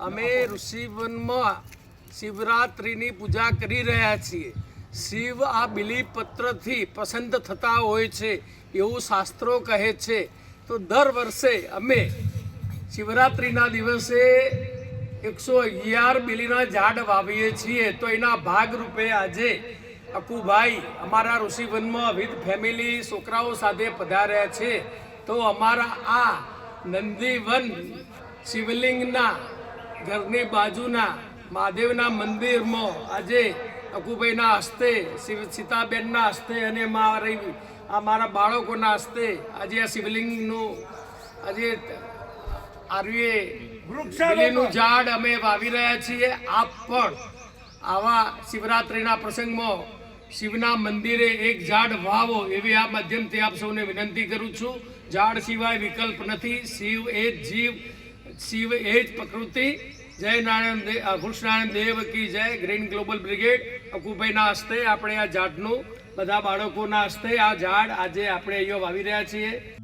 અમે ઋષિવનમાં શિવરાત્રિની પૂજા કરી રહ્યા છીએ. શિવ આ બિલીપત્રથી પસંદ થતા હોય છે એવું શાસ્ત્રો કહે છે. તો દર વર્ષે અમે શિવરાત્રિના દિવસે એકસો અગિયાર બિલીના ઝાડ વાવીએ છીએ. તો એના ભાગરૂપે આજે અકુભાઈ અમારા ઋષિવનમાં વિથ ફેમિલી છોકરાઓ સાથે પધાર્યા છે. તો અમારા આ નંદીવન શિવલિંગના ઘરની બાજુના મહાદેવના મંદિરમાં આજે અકુભાઈના હસ્તે શિવ સીતાબેનના હસ્તે અને મારી આ મારા બાળકોના હસ્તે આજે આ શિવલિંગનું આજે આરવીએ વૃક્ષનું ઝાડ અમે વાવી રહ્યા છીએ. આપ પણ આવા શિવરાત્રિના પ્રસંગમાં શિવના મંદિરે એક ઝાડ વાવો એવી આ માધ્યમથી આપ સૌને વિનંતી કરું છું. ઝાડ સિવાય વિકલ્પ નથી. શિવ એ જ જીવ, શિવ એ જ પ્રકૃતિ. જય નારાયણ દેવ કૃષ્ણારાયણ દેવ કી જય. ગ્રીન ગ્લોબલ બ્રિગેડ, અકુભાઈના હસ્તે આપણે આ ઝાડનું, બધા બાળકોના હસ્તે આ ઝાડ આજે આપણે અહીંયા વાવી રહ્યા છીએ.